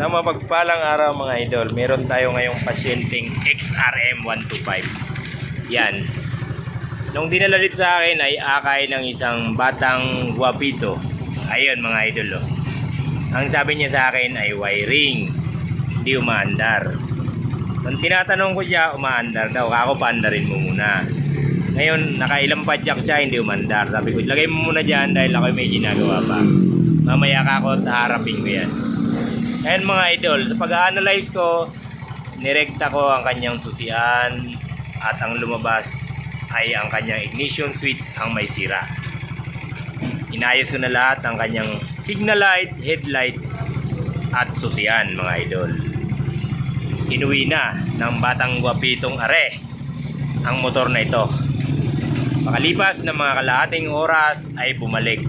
Sa mapagpalang araw mga idol, meron tayo ngayong pasyenteng XRM125. Yan. Nung dinala dito sa akin ay akay ng isang batang guwapito. Ayun mga idol oh. Ang sabi niya sa akin ay wiring. Hindi umaandar. Nung tinatanong ko siya, umaandar daw. Ako paandarin mo muna. Ngayon, nakailang padyak siya, hindi umandar. Sabi ko, lagay mo muna dyan dahil ako may ginagawa pa. Mamaya ka ako harapin ko yan. Ayan mga idol, sa pag-analyze ko, nirekta ko ang kanyang susian at ang lumabas ay ang kanyang ignition switch ang may sira. Inayos ko na lahat ang kanyang signal light, headlight at susian mga idol. Inuwi na ng batang gwapitong are ang motor na ito. Pakalipas ng mga kalahating oras ay bumalik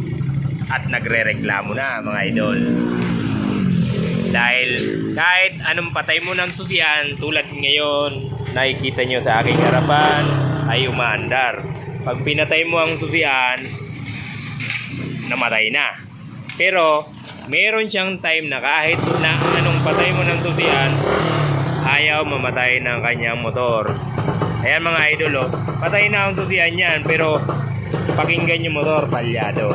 at nagre-reklamo na mga idol. Anong patay mo ng susian tulad ngayon nakikita nyo sa aking harapan ay umaandar. Pag pinatay mo ang susian, namatay na. Pero meron siyang time na kahit na anong patay mo ng susian, ayaw mamatay ng kanyang motor. Ayan mga idol, oh. patay na ang susian yan, pero pakinggan yung motor, palyado.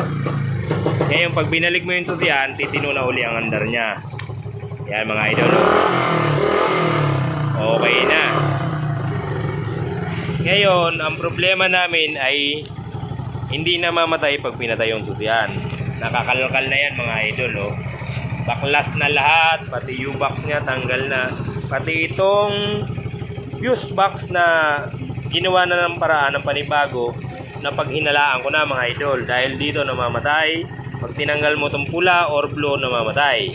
Ngayon, pag binalik mo yung susian, titino na uli ang andar niya. Yan mga idol. Okay na. Ngayon, ang problema namin ay hindi na mamatay pag pinatay yung susian. Nakakalkal na yan mga idol, oh. Baklas na lahat, pati U-box niya tanggal na. Pati itong fuse box na ginawa na ng paraan ng panibago na pag hinalaan ko na mga idol dahil dito namamatay pag tinanggal mo itong pula or blue namamatay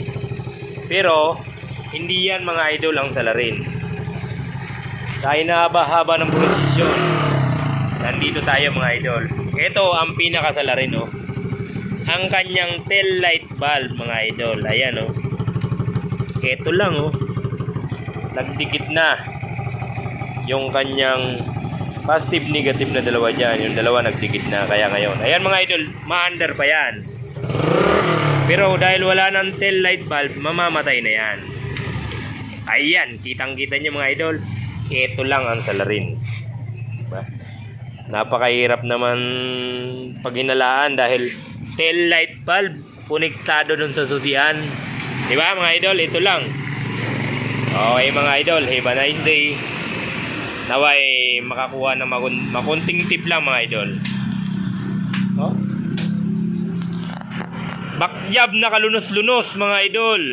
pero hindi yan mga idol ang salarin. Sa hinahaba-haba ng prosesyon nandito tayo mga idol. Ito ang pinakasalarin oh. Ang kanyang tail light bulb mga idol. Ayan oh. Ito lang oh. Nagdikit na yung kanyang positive negative na dalawa dyan. Yung dalawa nagdikit na kaya ngayon. Ayan mga idol ma-under pa yan pero dahil wala ng tail light bulb mamamatay na yan. Ayan kitang kita nyo mga idol. Ito lang ang salarin. Diba? napakahirap naman pag hinalaan dahil tail light bulb konektado dun sa susian. Di ba mga idol? Ito lang. Okay mga idol. Have a nice day naway makakuha ng makun- makunting tip lang mga idol bakyab na kalunos-lunos mga idol